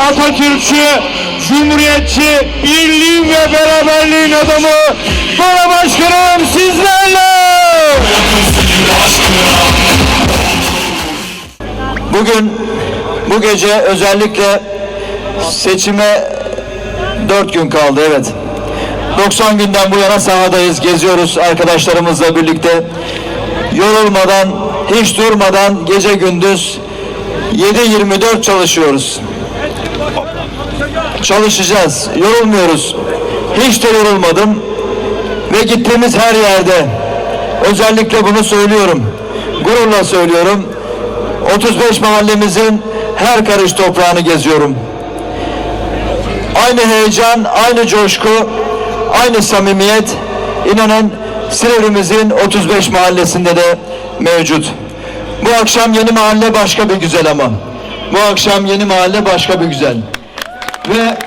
Atatürkçü, Cumhuriyetçi, birliğin ve beraberliğin adamı Bora Başkanım sizlerle. Bugün bu gece özellikle seçime dört gün kaldı evet. 90 günden bu yana sahadayız, geziyoruz arkadaşlarımızla birlikte. Yorulmadan, hiç durmadan gece gündüz 7-24 çalışıyoruz. Çalışacağız, yorulmuyoruz. Hiç de yorulmadım. Ve gittiğimiz her yerde özellikle bunu söylüyorum. Gururla söylüyorum. 35 mahallemizin her karış toprağını geziyorum. Aynı heyecan, aynı coşku, aynı samimiyet inanın Silivri'mizin 35 mahallesinde de mevcut. Bu akşam yeni mahalle başka bir güzel ama. Bu akşam yeni mahalle başka bir güzel. Ve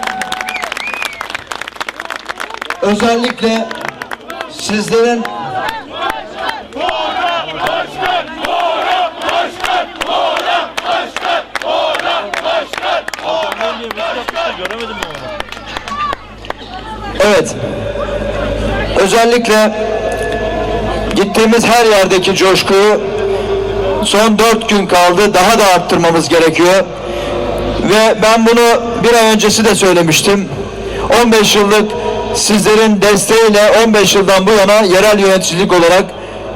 özellikle sizlerin Evet. Özellikle gittiğimiz her yerdeki coşkuyu son dört gün kaldı. Daha da arttırmamız gerekiyor. Ve ben bunu bir ay öncesi de söylemiştim. 15 yıllık sizlerin desteğiyle 15 yıldan bu yana yerel yöneticilik olarak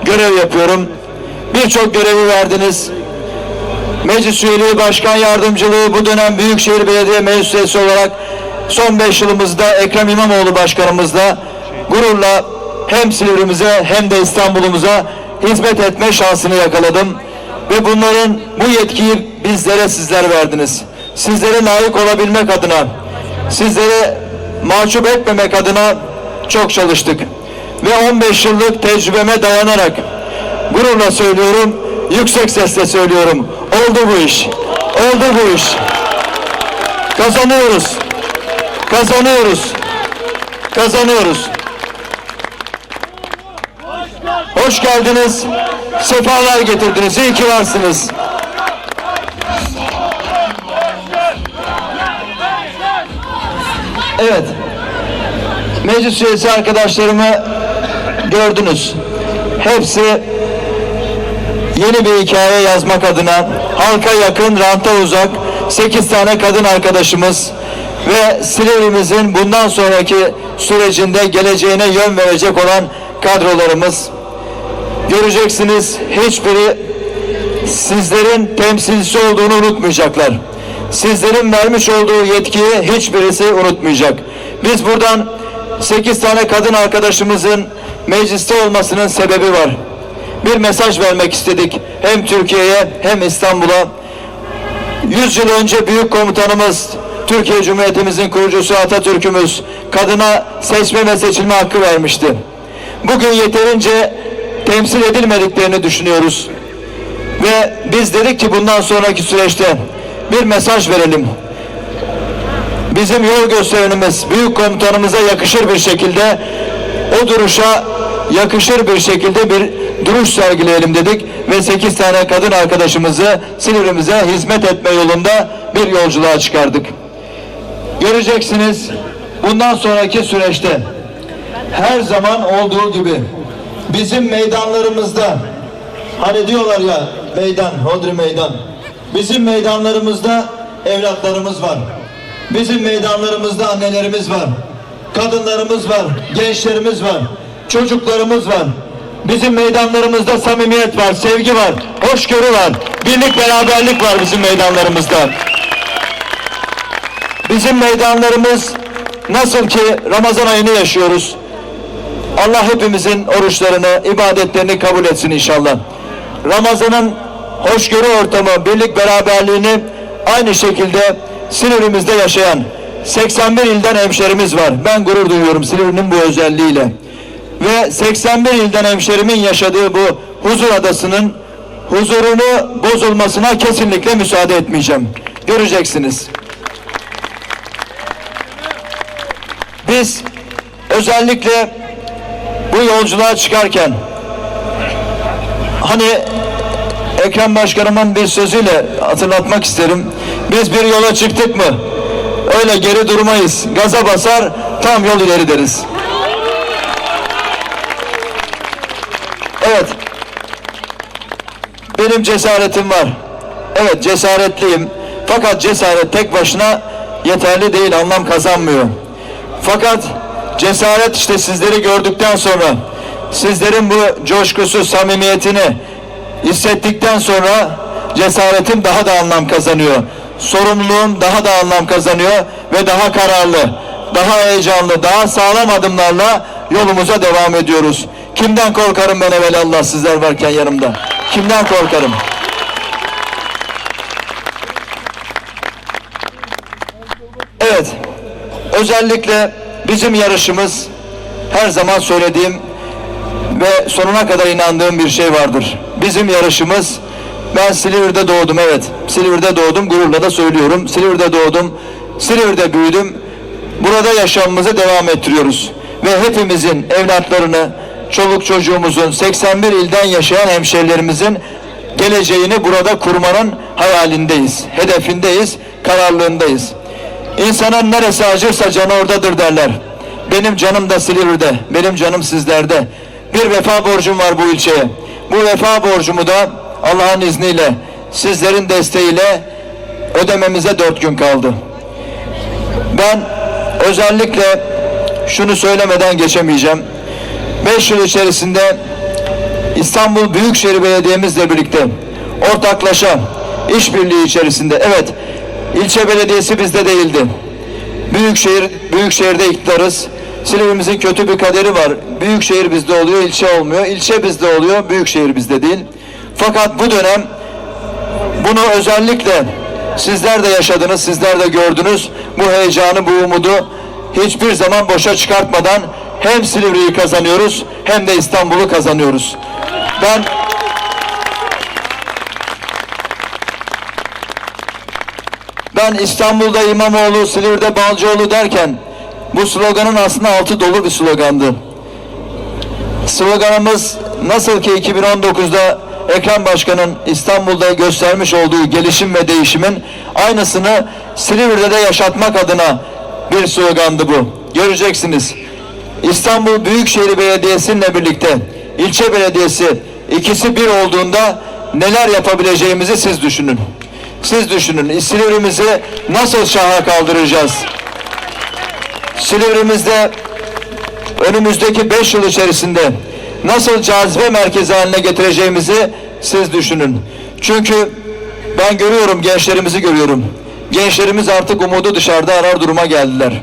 görev yapıyorum. Birçok görevi verdiniz. Meclis üyeliği, başkan yardımcılığı, bu dönem Büyükşehir Belediye Meclis Üyesi olarak son 5 yılımızda Ekrem İmamoğlu başkanımızla gururla hem Silivri'mize hem de İstanbul'umuza hizmet etme şansını yakaladım. Ve bunların bu yetkiyi bizlere sizler verdiniz. Sizlere layık olabilmek adına, sizlere mahcup etmemek adına çok çalıştık. Ve 15 yıllık tecrübeme dayanarak gururla söylüyorum, yüksek sesle söylüyorum. Oldu bu iş. Oldu bu iş. Kazanıyoruz. Kazanıyoruz. Kazanıyoruz. Hoş geldiniz. Sefalar getirdiniz. İyi ki varsınız. Evet. Meclis üyesi arkadaşlarımı gördünüz. Hepsi yeni bir hikaye yazmak adına halka yakın, ranta uzak 8 tane kadın arkadaşımız ve Silivri'mizin bundan sonraki sürecinde geleceğine yön verecek olan kadrolarımız. Göreceksiniz hiçbiri sizlerin temsilcisi olduğunu unutmayacaklar. Sizlerin vermiş olduğu yetkiyi hiçbirisi unutmayacak. Biz buradan 8 tane kadın arkadaşımızın mecliste olmasının sebebi var. Bir mesaj vermek istedik hem Türkiye'ye hem İstanbul'a. 100 yıl önce büyük komutanımız Türkiye Cumhuriyetimizin kurucusu Atatürk'ümüz kadına seçme ve seçilme hakkı vermişti. Bugün yeterince temsil edilmediklerini düşünüyoruz. Ve biz dedik ki bundan sonraki süreçte bir mesaj verelim. Bizim yol gösterenimiz büyük komutanımıza yakışır bir şekilde o duruşa yakışır bir şekilde bir duruş sergileyelim dedik ve 8 tane kadın arkadaşımızı Silivri'mize hizmet etme yolunda bir yolculuğa çıkardık. Göreceksiniz bundan sonraki süreçte her zaman olduğu gibi bizim meydanlarımızda hani diyorlar ya meydan, hodri meydan. Bizim meydanlarımızda evlatlarımız var. Bizim meydanlarımızda annelerimiz var. Kadınlarımız var, gençlerimiz var, çocuklarımız var. Bizim meydanlarımızda samimiyet var, sevgi var, hoşgörü var, birlik beraberlik var bizim meydanlarımızda. Bizim meydanlarımız nasıl ki Ramazan ayını yaşıyoruz. Allah hepimizin oruçlarını, ibadetlerini kabul etsin inşallah. Ramazan'ın hoşgörü ortamı, birlik beraberliğini aynı şekilde Silivri'mizde yaşayan 81 ilden hemşerimiz var. Ben gurur duyuyorum Silivri'nin bu özelliğiyle. Ve 81 ilden hemşerimin yaşadığı bu huzur adasının huzurunu bozulmasına kesinlikle müsaade etmeyeceğim. Göreceksiniz. Biz özellikle bu yolculuğa çıkarken hani Ekrem Başkanımın bir sözüyle hatırlatmak isterim. Biz bir yola çıktık mı Öyle geri durmayız. Gaza basar, tam yol ileri deriz. Evet. Benim cesaretim var. Evet cesaretliyim. Fakat cesaret tek başına yeterli değil, anlam kazanmıyor. Fakat cesaret işte sizleri gördükten sonra, sizlerin bu coşkusu, samimiyetini hissettikten sonra cesaretim daha da anlam kazanıyor. Sorumluluğum daha da anlam kazanıyor ve daha kararlı, daha heyecanlı, daha sağlam adımlarla yolumuza devam ediyoruz. Kimden korkarım ben evelallah sizler varken yanımda? Kimden korkarım? Evet, özellikle bizim yarışımız her zaman söylediğim ve sonuna kadar inandığım bir şey vardır. Bizim yarışımız, ben Silivri'de doğdum evet, Silivri'de doğdum, gururla da söylüyorum. Silivri'de doğdum, Silivri'de büyüdüm. Burada yaşamımızı devam ettiriyoruz. Ve hepimizin evlatlarını, çoluk çocuğumuzun, 81 ilden yaşayan hemşehrilerimizin geleceğini burada kurmanın hayalindeyiz, hedefindeyiz, kararlılığındayız. İnsanın neresi acırsa canı oradadır derler. Benim canım da Silivri'de, benim canım sizlerde. Bir vefa borcum var bu ilçeye. Bu vefa borcumu da Allah'ın izniyle, sizlerin desteğiyle ödememize dört gün kaldı. Ben özellikle şunu söylemeden geçemeyeceğim. Beş yıl içerisinde İstanbul Büyükşehir Belediye'mizle birlikte ortaklaşa işbirliği içerisinde evet ilçe belediyesi bizde değildi. Büyükşehir Büyükşehir'de iktidarız. Silivrimizin kötü bir kaderi var. Büyükşehir bizde oluyor, ilçe olmuyor. İlçe bizde oluyor, büyükşehir bizde değil. Fakat bu dönem bunu özellikle sizler de yaşadınız, sizler de gördünüz. Bu heyecanı, bu umudu hiçbir zaman boşa çıkartmadan hem Silivri'yi kazanıyoruz hem de İstanbul'u kazanıyoruz. Ben ben İstanbul'da İmamoğlu, Silivri'de Balcıoğlu derken bu sloganın aslında altı dolu bir slogandı. Sloganımız nasıl ki 2019'da Ekrem Başkan'ın İstanbul'da göstermiş olduğu gelişim ve değişimin aynısını Silivri'de de yaşatmak adına bir slogandı bu. Göreceksiniz. İstanbul Büyükşehir Belediyesi'yle birlikte ilçe belediyesi ikisi bir olduğunda neler yapabileceğimizi siz düşünün. Siz düşünün. Silivri'mizi nasıl şaha kaldıracağız? Silivri'mizde önümüzdeki 5 yıl içerisinde nasıl cazibe merkezi haline getireceğimizi siz düşünün. Çünkü ben görüyorum gençlerimizi görüyorum. Gençlerimiz artık umudu dışarıda arar duruma geldiler.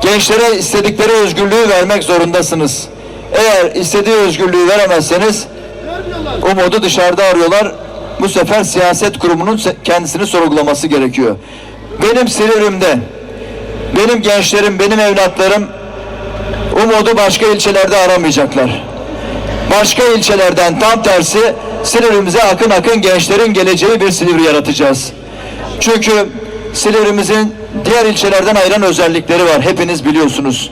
Gençlere istedikleri özgürlüğü vermek zorundasınız. Eğer istediği özgürlüğü veremezseniz umudu dışarıda arıyorlar. Bu sefer siyaset kurumunun kendisini sorgulaması gerekiyor. Benim Silivrim'de benim gençlerim, benim evlatlarım umudu başka ilçelerde aramayacaklar. Başka ilçelerden tam tersi Silivri'mize akın akın gençlerin geleceği bir Silivri yaratacağız. Çünkü Silivri'mizin diğer ilçelerden ayıran özellikleri var. Hepiniz biliyorsunuz.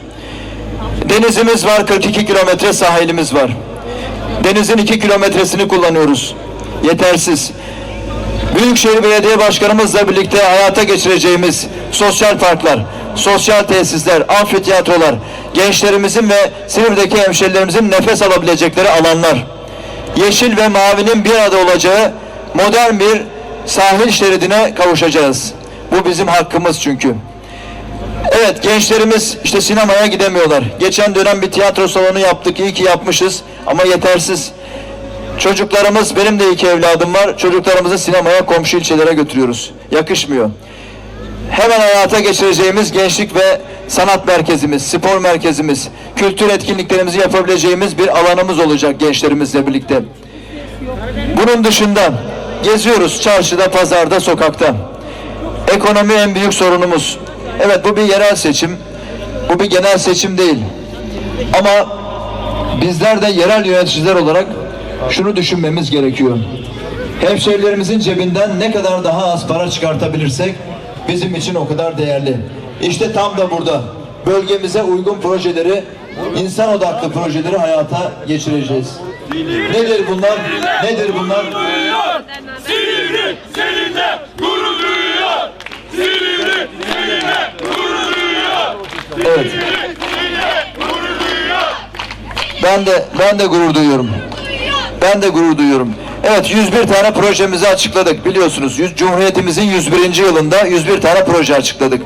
Denizimiz var, 42 kilometre sahilimiz var. Denizin 2 kilometresini kullanıyoruz. Yetersiz. Büyükşehir Belediye Başkanımızla birlikte hayata geçireceğimiz sosyal parklar, sosyal tesisler, amfiteyatrolar, gençlerimizin ve Silivri'deki hemşerilerimizin nefes alabilecekleri alanlar, yeşil ve mavinin bir arada olacağı modern bir sahil şeridine kavuşacağız. Bu bizim hakkımız çünkü. Evet gençlerimiz işte sinemaya gidemiyorlar. Geçen dönem bir tiyatro salonu yaptık. İyi ki yapmışız ama yetersiz. Çocuklarımız, benim de iki evladım var. Çocuklarımızı sinemaya komşu ilçelere götürüyoruz. Yakışmıyor. Hemen hayata geçireceğimiz gençlik ve sanat merkezimiz, spor merkezimiz, kültür etkinliklerimizi yapabileceğimiz bir alanımız olacak gençlerimizle birlikte. Bunun dışında geziyoruz çarşıda, pazarda, sokakta. Ekonomi en büyük sorunumuz. Evet bu bir yerel seçim. Bu bir genel seçim değil. Ama bizler de yerel yöneticiler olarak şunu düşünmemiz gerekiyor. Hemşehrilerimizin cebinden ne kadar daha az para çıkartabilirsek bizim için o kadar değerli. İşte tam da burada bölgemize uygun projeleri, insan odaklı projeleri hayata geçireceğiz. Nedir bunlar? Nedir bunlar? Silivri seninle gurur duyuyor. Silivri seninle gurur duyuyor. Evet. Ben de ben de gurur duyuyorum. Ben de gurur duyuyorum. Evet 101 tane projemizi açıkladık biliyorsunuz. Cumhuriyetimizin 101. yılında 101 tane proje açıkladık.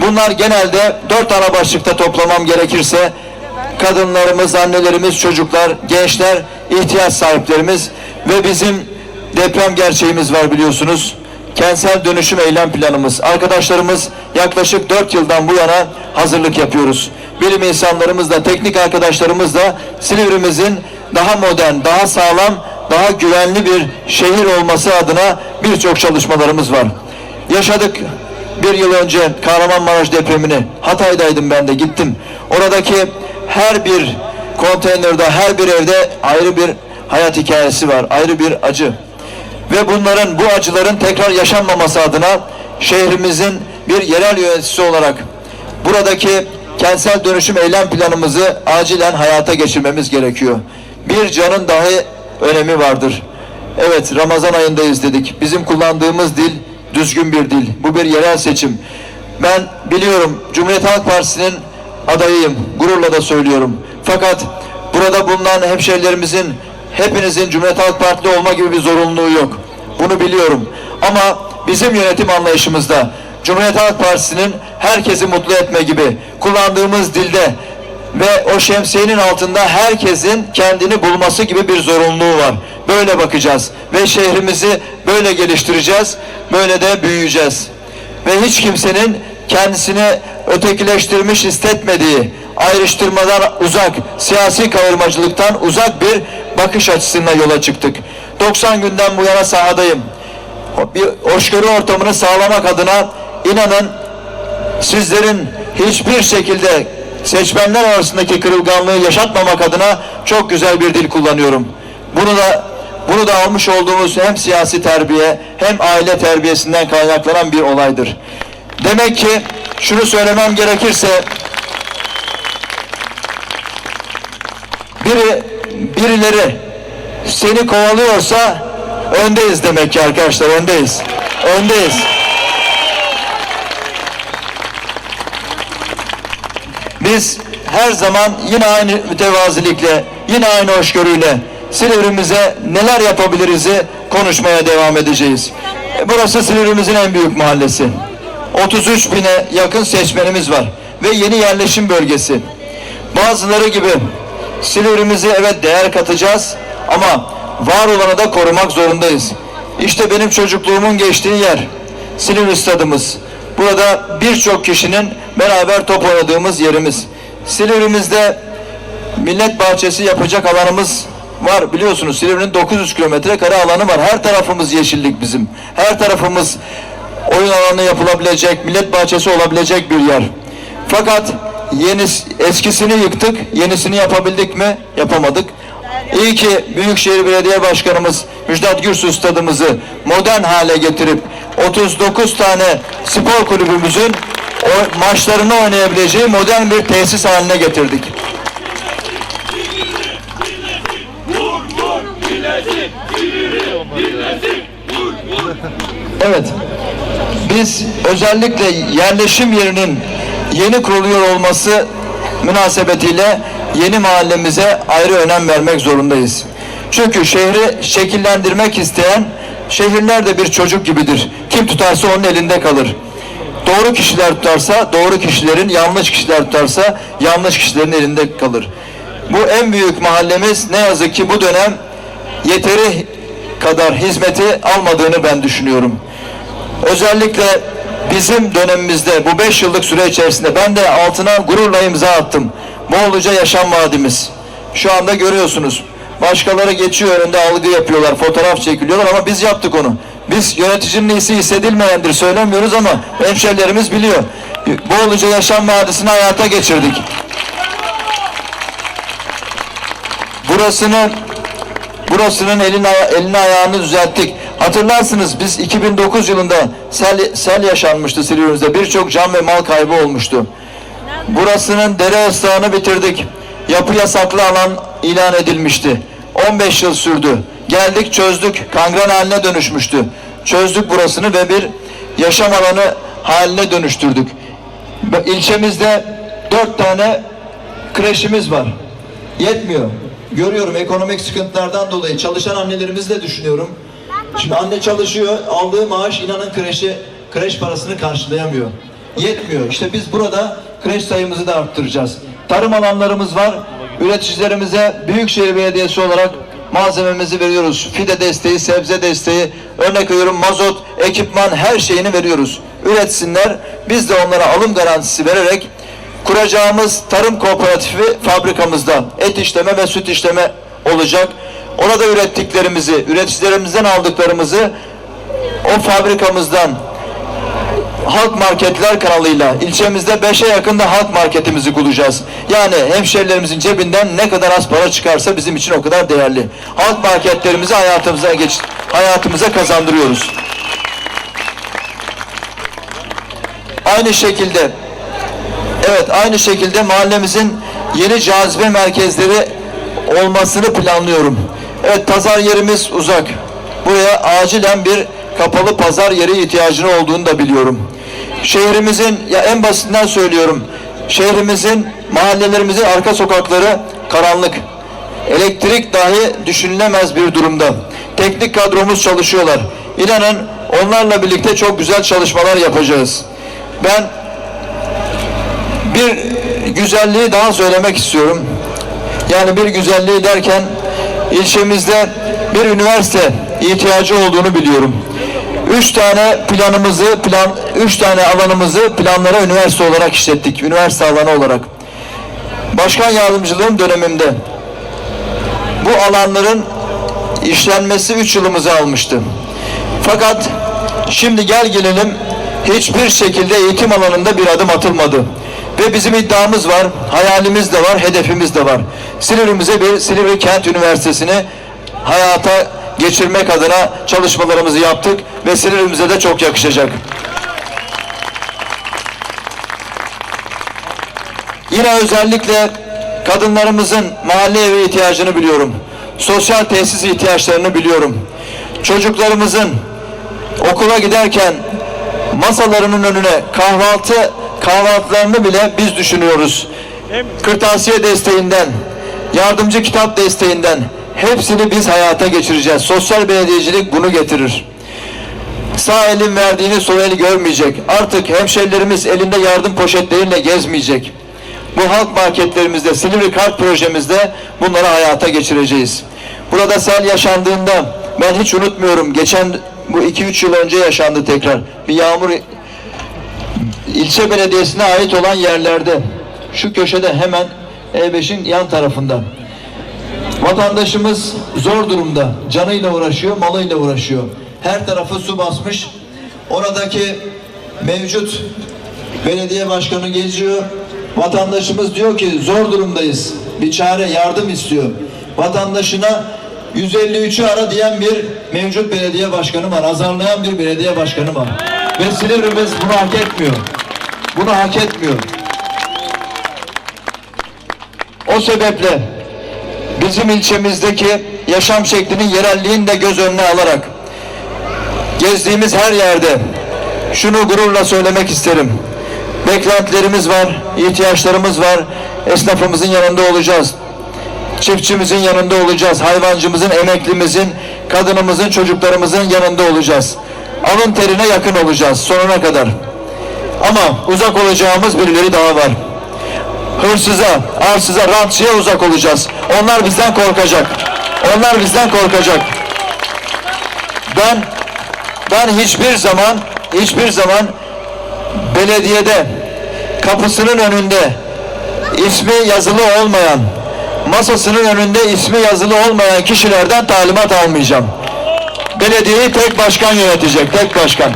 Bunlar genelde 4 ana başlıkta toplamam gerekirse kadınlarımız, annelerimiz, çocuklar, gençler, ihtiyaç sahiplerimiz ve bizim deprem gerçeğimiz var biliyorsunuz. Kentsel dönüşüm eylem planımız. Arkadaşlarımız yaklaşık 4 yıldan bu yana hazırlık yapıyoruz. Bilim insanlarımızla, teknik arkadaşlarımızla Silivri'mizin daha modern, daha sağlam, daha güvenli bir şehir olması adına birçok çalışmalarımız var. Yaşadık bir yıl önce Kahramanmaraş depremini. Hatay'daydım ben de gittim. Oradaki her bir konteynerde, her bir evde ayrı bir hayat hikayesi var, ayrı bir acı. Ve bunların, bu acıların tekrar yaşanmaması adına şehrimizin bir yerel yöneticisi olarak buradaki kentsel dönüşüm eylem planımızı acilen hayata geçirmemiz gerekiyor. Bir canın dahi önemi vardır. Evet Ramazan ayındayız dedik. Bizim kullandığımız dil düzgün bir dil. Bu bir yerel seçim. Ben biliyorum Cumhuriyet Halk Partisi'nin adayıyım. Gururla da söylüyorum. Fakat burada bulunan hemşehrilerimizin hepinizin Cumhuriyet Halk Partili olma gibi bir zorunluluğu yok. Bunu biliyorum. Ama bizim yönetim anlayışımızda Cumhuriyet Halk Partisi'nin herkesi mutlu etme gibi kullandığımız dilde ve o şemsiyenin altında herkesin kendini bulması gibi bir zorunluluğu var. Böyle bakacağız ve şehrimizi böyle geliştireceğiz. Böyle de büyüyeceğiz. Ve hiç kimsenin kendisini ötekileştirmiş hissetmediği, ayrıştırmadan uzak, siyasi kayırmacılıktan uzak bir bakış açısına yola çıktık. 90 günden bu yana sahadayım. Bir hoşgörü ortamını sağlamak adına inanın sizlerin hiçbir şekilde seçmenler arasındaki kırılganlığı yaşatmamak adına çok güzel bir dil kullanıyorum. Bunu da bunu da almış olduğumuz hem siyasi terbiye hem aile terbiyesinden kaynaklanan bir olaydır. Demek ki şunu söylemem gerekirse biri birileri seni kovalıyorsa öndeyiz demek ki arkadaşlar öndeyiz. Öndeyiz. Biz her zaman yine aynı mütevazilikle, yine aynı hoşgörüyle Silivri'mize neler yapabiliriz'i konuşmaya devam edeceğiz. E, Burası Silivri'mizin en büyük mahallesi. 33 bine yakın seçmenimiz var ve yeni yerleşim bölgesi. Bazıları gibi Silivri'mize evet değer katacağız ama var olanı da korumak zorundayız. İşte benim çocukluğumun geçtiği yer. Silivri stadımız. Burada birçok kişinin beraber top oynadığımız yerimiz. Silivri'mizde millet bahçesi yapacak alanımız var. Biliyorsunuz Silivri'nin 900 kilometre kare alanı var. Her tarafımız yeşillik bizim. Her tarafımız oyun alanı yapılabilecek, millet bahçesi olabilecek bir yer. Fakat yeni eskisini yıktık, yenisini yapabildik mi? Yapamadık. İyi ki Büyükşehir Belediye Başkanımız Müjdat Gürsüz stadımızı modern hale getirip 39 tane spor kulübümüzün maçlarını oynayabileceği modern bir tesis haline getirdik. Evet. Biz özellikle yerleşim yerinin yeni kuruluyor olması münasebetiyle yeni mahallemize ayrı önem vermek zorundayız. Çünkü şehri şekillendirmek isteyen şehirler de bir çocuk gibidir. Kim tutarsa onun elinde kalır. Doğru kişiler tutarsa doğru kişilerin, yanlış kişiler tutarsa yanlış kişilerin elinde kalır. Bu en büyük mahallemiz ne yazık ki bu dönem yeteri kadar hizmeti almadığını ben düşünüyorum. Özellikle bizim dönemimizde bu beş yıllık süre içerisinde ben de altına gururla imza attım. Bolluca Yaşam Vadimiz. Şu anda görüyorsunuz. Başkaları geçiyor önünde algı yapıyorlar, fotoğraf çekiliyorlar ama biz yaptık onu. Biz yöneticinin iyisi hissedilmeyendir söylemiyoruz ama hemşerilerimiz biliyor. Bolluca Yaşam Vadisi'ni hayata geçirdik. Burasını burasının elini, elini ayağını düzelttik. Hatırlarsınız biz 2009 yılında sel, sel yaşanmıştı Silivri'mizde. Birçok can ve mal kaybı olmuştu. Burasının dere ıslahını bitirdik. Yapı yasaklı alan ilan edilmişti. 15 yıl sürdü. Geldik çözdük. Kangren haline dönüşmüştü. Çözdük burasını ve bir yaşam alanı haline dönüştürdük. İlçemizde 4 tane kreşimiz var. Yetmiyor. Görüyorum ekonomik sıkıntılardan dolayı çalışan annelerimizi de düşünüyorum. Şimdi anne çalışıyor, aldığı maaş inanın kreşe, kreş parasını karşılayamıyor. Yetmiyor. İşte biz burada kreş sayımızı da arttıracağız. Tarım alanlarımız var. Üreticilerimize Büyükşehir Belediyesi olarak malzememizi veriyoruz. Fide desteği, sebze desteği, örnek veriyorum mazot, ekipman her şeyini veriyoruz. Üretsinler. Biz de onlara alım garantisi vererek kuracağımız tarım kooperatifi fabrikamızda et işleme ve süt işleme olacak. Orada ürettiklerimizi, üreticilerimizden aldıklarımızı o fabrikamızdan halk marketler kanalıyla ilçemizde 5'e yakın da halk marketimizi kuracağız. Yani hemşerilerimizin cebinden ne kadar az para çıkarsa bizim için o kadar değerli. Halk marketlerimizi hayatımıza geç hayatımıza kazandırıyoruz. Aynı şekilde Evet aynı şekilde mahallemizin yeni cazibe merkezleri olmasını planlıyorum. Evet pazar yerimiz uzak. Buraya acilen bir kapalı pazar yeri ihtiyacını olduğunu da biliyorum. Şehrimizin ya en basitinden söylüyorum. Şehrimizin mahallelerimizin arka sokakları karanlık. Elektrik dahi düşünülemez bir durumda. Teknik kadromuz çalışıyorlar. İnanın onlarla birlikte çok güzel çalışmalar yapacağız. Ben bir güzelliği daha söylemek istiyorum. Yani bir güzelliği derken ilçemizde bir üniversite ihtiyacı olduğunu biliyorum. Üç tane planımızı, plan, üç tane alanımızı planlara üniversite olarak işlettik. Üniversite alanı olarak. Başkan yardımcılığım döneminde bu alanların işlenmesi üç yılımızı almıştı. Fakat şimdi gel gelelim hiçbir şekilde eğitim alanında bir adım atılmadı. Ve bizim iddiamız var, hayalimiz de var, hedefimiz de var. Silivri'mize bir Silivri Kent Üniversitesi'ni hayata geçirmek adına çalışmalarımızı yaptık ve Silivri'mize de çok yakışacak. Yine özellikle kadınlarımızın mahalle evi ihtiyacını biliyorum. Sosyal tesis ihtiyaçlarını biliyorum. Çocuklarımızın okula giderken masalarının önüne kahvaltı kahvaltılarını bile biz düşünüyoruz. Kırtasiye desteğinden, yardımcı kitap desteğinden hepsini biz hayata geçireceğiz. Sosyal belediyecilik bunu getirir. Sağ elin verdiğini sol el görmeyecek. Artık hemşerilerimiz elinde yardım poşetleriyle gezmeyecek. Bu halk marketlerimizde, Silivri Kart projemizde bunları hayata geçireceğiz. Burada sel yaşandığında ben hiç unutmuyorum. Geçen bu 2-3 yıl önce yaşandı tekrar. Bir yağmur ilçe belediyesine ait olan yerlerde şu köşede hemen E5'in yan tarafında vatandaşımız zor durumda. Canıyla uğraşıyor malıyla uğraşıyor. Her tarafı su basmış. Oradaki mevcut belediye başkanı geziyor. Vatandaşımız diyor ki zor durumdayız. Bir çare yardım istiyor. Vatandaşına 153'ü ara diyen bir mevcut belediye başkanı var. Azarlayan bir belediye başkanı var. Ve Silivri'miz bunu hak etmiyor. Bunu hak etmiyor. O sebeple bizim ilçemizdeki yaşam şeklinin yerelliğini de göz önüne alarak gezdiğimiz her yerde şunu gururla söylemek isterim. Beklentilerimiz var, ihtiyaçlarımız var. Esnafımızın yanında olacağız. Çiftçimizin yanında olacağız. Hayvancımızın, emeklimizin, kadınımızın, çocuklarımızın yanında olacağız. Alın terine yakın olacağız sonuna kadar. Ama uzak olacağımız birileri daha var. Hırsıza, arsıza, rantçıya uzak olacağız. Onlar bizden korkacak. Onlar bizden korkacak. Ben ben hiçbir zaman hiçbir zaman belediyede kapısının önünde ismi yazılı olmayan masasının önünde ismi yazılı olmayan kişilerden talimat almayacağım. Belediyeyi tek başkan yönetecek, tek başkan.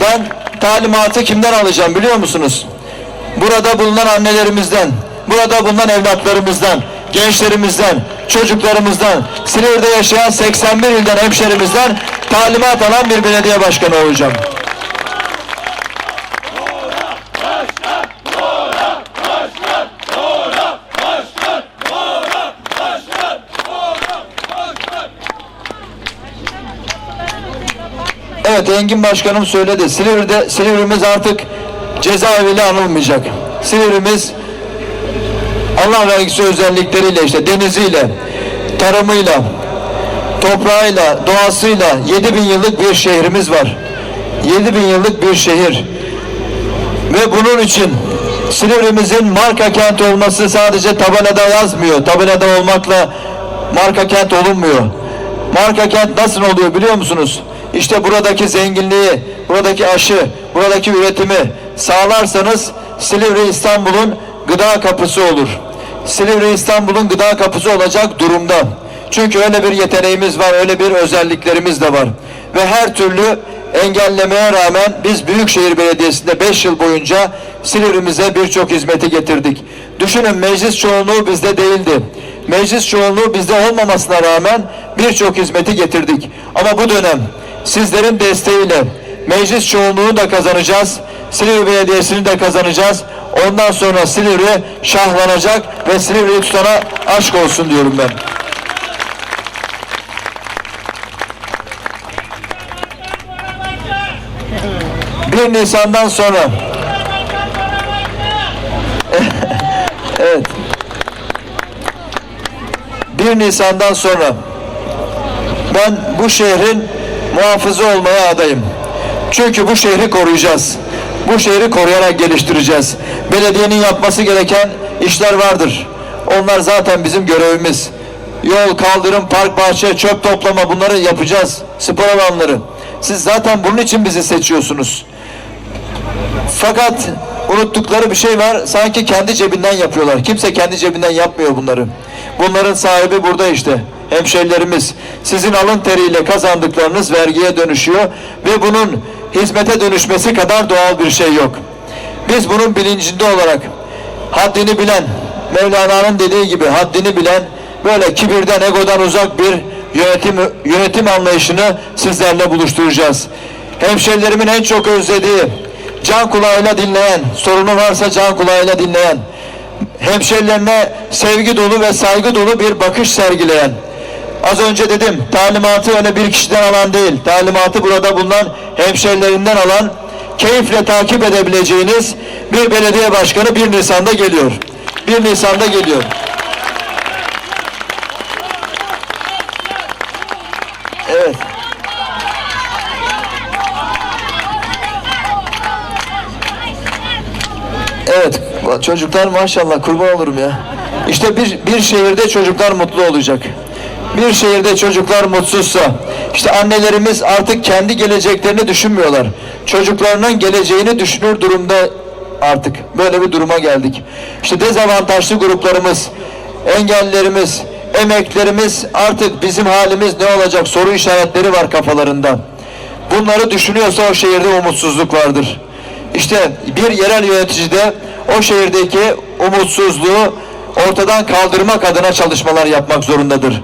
Ben talimatı kimden alacağım biliyor musunuz? Burada bulunan annelerimizden, burada bulunan evlatlarımızdan, gençlerimizden, çocuklarımızdan, Silivri'de yaşayan 81 ilden hemşerimizden talimat alan bir belediye başkanı olacağım. Evet Engin Başkanım söyledi. Silivri'de Silivri'miz artık cezaeviyle anılmayacak. Silivri'miz Allah vergisi özellikleriyle işte deniziyle, tarımıyla, toprağıyla, doğasıyla 7000 yıllık bir şehrimiz var. 7000 yıllık bir şehir. Ve bunun için Silivri'mizin marka kent olması sadece tabelada yazmıyor. Tabelada olmakla marka kent olunmuyor. Marka kent nasıl oluyor biliyor musunuz? İşte buradaki zenginliği, buradaki aşı, buradaki üretimi sağlarsanız Silivri İstanbul'un gıda kapısı olur. Silivri İstanbul'un gıda kapısı olacak durumda. Çünkü öyle bir yeteneğimiz var, öyle bir özelliklerimiz de var. Ve her türlü engellemeye rağmen biz Büyükşehir Belediyesi'nde 5 yıl boyunca Silivri'mize birçok hizmeti getirdik. Düşünün meclis çoğunluğu bizde değildi. Meclis çoğunluğu bizde olmamasına rağmen birçok hizmeti getirdik. Ama bu dönem sizlerin desteğiyle meclis çoğunluğunu da kazanacağız. Silivri Belediyesi'ni de kazanacağız. Ondan sonra Silivri şahlanacak ve Silivri'yi tutana aşk olsun diyorum ben. Bir Nisan'dan sonra evet 1 Nisan'dan sonra ben bu şehrin muhafızı olmaya adayım. Çünkü bu şehri koruyacağız. Bu şehri koruyarak geliştireceğiz. Belediyenin yapması gereken işler vardır. Onlar zaten bizim görevimiz. Yol, kaldırım, park, bahçe, çöp toplama bunları yapacağız. Spor alanları. Siz zaten bunun için bizi seçiyorsunuz. Fakat unuttukları bir şey var. Sanki kendi cebinden yapıyorlar. Kimse kendi cebinden yapmıyor bunları. Bunların sahibi burada işte. Hemşerilerimiz. Sizin alın teriyle kazandıklarınız vergiye dönüşüyor ve bunun hizmete dönüşmesi kadar doğal bir şey yok. Biz bunun bilincinde olarak haddini bilen, Mevlana'nın dediği gibi haddini bilen, böyle kibirden, egodan uzak bir yönetim yönetim anlayışını sizlerle buluşturacağız. Hemşerilerimin en çok özlediği, can kulağıyla dinleyen, sorunu varsa can kulağıyla dinleyen, hemşerilerine sevgi dolu ve saygı dolu bir bakış sergileyen, az önce dedim talimatı öyle bir kişiden alan değil, talimatı burada bulunan hemşerilerinden alan, keyifle takip edebileceğiniz bir belediye başkanı 1 Nisan'da geliyor. 1 Nisan'da geliyor. Evet. Evet, çocuklar maşallah kurban olurum ya. İşte bir, bir şehirde çocuklar mutlu olacak. Bir şehirde çocuklar mutsuzsa, işte annelerimiz artık kendi geleceklerini düşünmüyorlar. Çocuklarının geleceğini düşünür durumda artık. Böyle bir duruma geldik. İşte dezavantajlı gruplarımız, engellilerimiz, emeklerimiz artık bizim halimiz ne olacak soru işaretleri var kafalarında. Bunları düşünüyorsa o şehirde umutsuzluk vardır. İşte bir yerel yönetici de o şehirdeki umutsuzluğu ortadan kaldırmak adına çalışmalar yapmak zorundadır.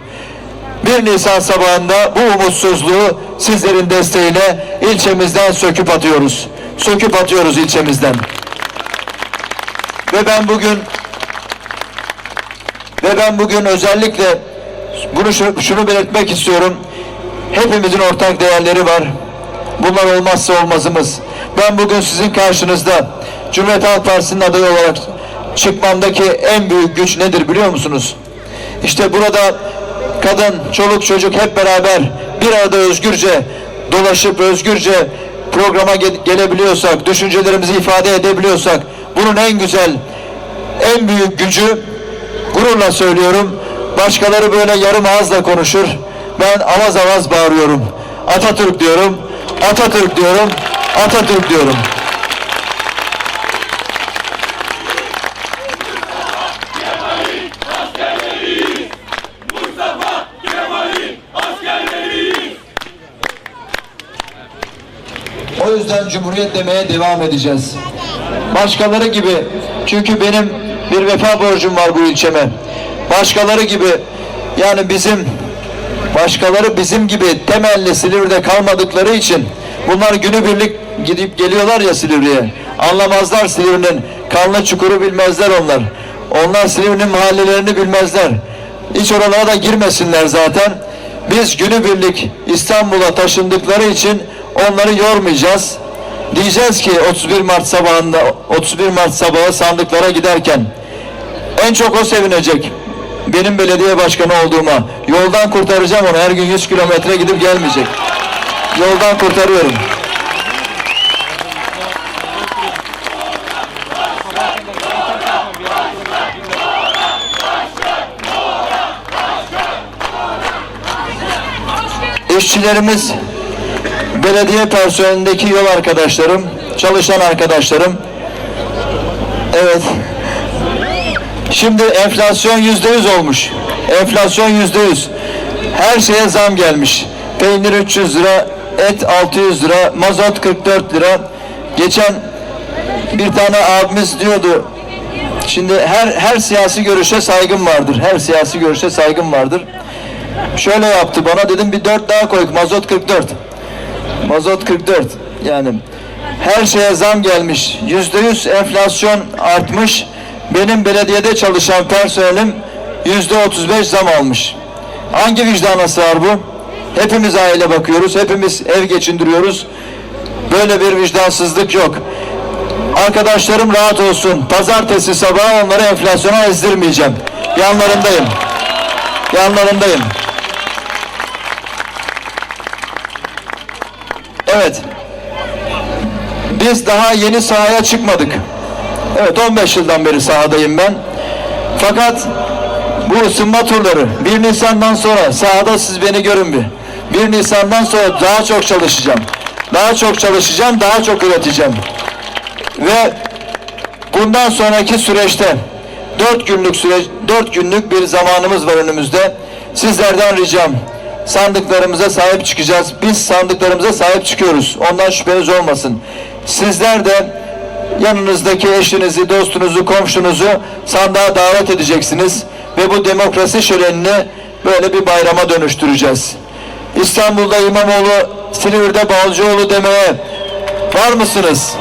1 Nisan sabahında bu umutsuzluğu sizlerin desteğiyle ilçemizden söküp atıyoruz. Söküp atıyoruz ilçemizden. Ve ben bugün ve ben bugün özellikle bunu şu- şunu belirtmek istiyorum. Hepimizin ortak değerleri var. Bunlar olmazsa olmazımız. Ben bugün sizin karşınızda Cumhuriyet Halk Partisi'nin adayı olarak çıkmamdaki en büyük güç nedir biliyor musunuz? İşte burada kadın, çoluk, çocuk hep beraber bir arada özgürce dolaşıp özgürce programa ge- gelebiliyorsak, düşüncelerimizi ifade edebiliyorsak bunun en güzel, en büyük gücü gururla söylüyorum. Başkaları böyle yarım ağızla konuşur. Ben avaz avaz bağırıyorum. Atatürk diyorum. Atatürk diyorum. Atatürk diyorum. Yüzden Cumhuriyet demeye devam edeceğiz. Başkaları gibi çünkü benim bir vefa borcum var bu ilçeme. Başkaları gibi yani bizim başkaları bizim gibi temelli Silivri'de kalmadıkları için bunlar günübirlik gidip geliyorlar ya Silivri'ye. Anlamazlar Silivri'nin kanlı çukuru bilmezler onlar. Onlar Silivri'nin mahallelerini bilmezler. Hiç oralara da girmesinler zaten. Biz günübirlik İstanbul'a taşındıkları için onları yormayacağız. Diyeceğiz ki 31 Mart sabahında 31 Mart sabahı sandıklara giderken En çok o sevinecek. Benim belediye başkanı olduğuma. Yoldan kurtaracağım onu. Her gün 100 kilometre gidip gelmeyecek. Yoldan kurtarıyorum. İşçilerimiz, belediye personelindeki yol arkadaşlarım, çalışan arkadaşlarım. Evet. Şimdi enflasyon yüzde yüz olmuş. Enflasyon yüzde yüz. Her şeye zam gelmiş. Peynir 300 lira, et 600 lira, mazot 44 lira. Geçen bir tane abimiz diyordu. Şimdi her her siyasi görüşe saygım vardır. Her siyasi görüşe saygım vardır. Şöyle yaptı bana dedim bir 4 daha koy. Mazot 44. Mazot 44. Yani her şeye zam gelmiş. Yüzde yüz enflasyon artmış. Benim belediyede çalışan personelim yüzde 35 zam almış. Hangi vicdana sığar bu? Hepimiz aile bakıyoruz. Hepimiz ev geçindiriyoruz. Böyle bir vicdansızlık yok. Arkadaşlarım rahat olsun. Pazartesi sabahı onları enflasyona ezdirmeyeceğim. Yanlarındayım. Yanlarındayım. Evet. Biz daha yeni sahaya çıkmadık. Evet 15 yıldan beri sahadayım ben. Fakat bu ısınma turları 1 Nisan'dan sonra sahada siz beni görün bir. 1 Nisan'dan sonra daha çok çalışacağım. Daha çok çalışacağım, daha çok üreteceğim. Ve bundan sonraki süreçte 4 günlük süreç 4 günlük bir zamanımız var önümüzde. Sizlerden ricam sandıklarımıza sahip çıkacağız. Biz sandıklarımıza sahip çıkıyoruz. Ondan şüpheniz olmasın. Sizler de yanınızdaki eşinizi, dostunuzu, komşunuzu sandığa davet edeceksiniz ve bu demokrasi şölenini böyle bir bayrama dönüştüreceğiz. İstanbul'da İmamoğlu, Silivri'de Balcıoğlu demeye var mısınız?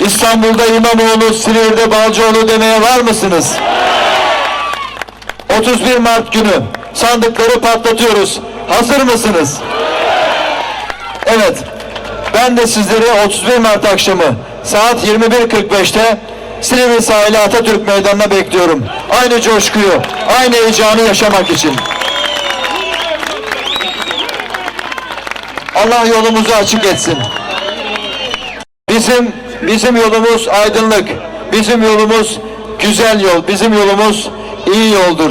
İstanbul'da İmamoğlu, Silivri'de Balcıoğlu demeye var mısınız? 31 Mart günü sandıkları patlatıyoruz. Hazır mısınız? Evet. Ben de sizleri 31 Mart akşamı saat 21.45'te Silivri sahili Atatürk Meydanı'na bekliyorum. Aynı coşkuyu, aynı heyecanı yaşamak için. Allah yolumuzu açık etsin. Bizim bizim yolumuz aydınlık. Bizim yolumuz güzel yol. Bizim yolumuz iyi yoldur.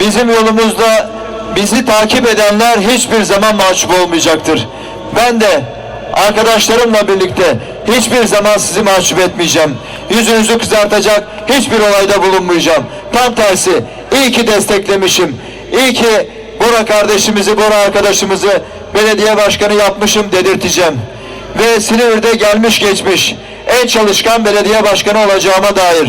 Bizim yolumuzda bizi takip edenler hiçbir zaman mahcup olmayacaktır. Ben de arkadaşlarımla birlikte hiçbir zaman sizi mahcup etmeyeceğim. Yüzünüzü kızartacak hiçbir olayda bulunmayacağım. Tam tersi iyi ki desteklemişim. İyi ki Bora kardeşimizi, Bora arkadaşımızı belediye başkanı yapmışım dedirteceğim. Ve Silivri'de gelmiş geçmiş en çalışkan belediye başkanı olacağıma dair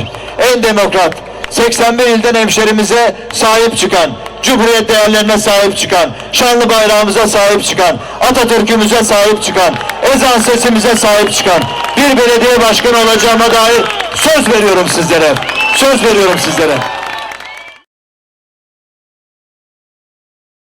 en demokrat 81 ilden hemşerimize sahip çıkan Cumhuriyet değerlerine sahip çıkan, şanlı bayrağımıza sahip çıkan, Atatürk'ümüze sahip çıkan, ezan sesimize sahip çıkan bir belediye başkanı olacağıma dair söz veriyorum sizlere. Söz veriyorum sizlere.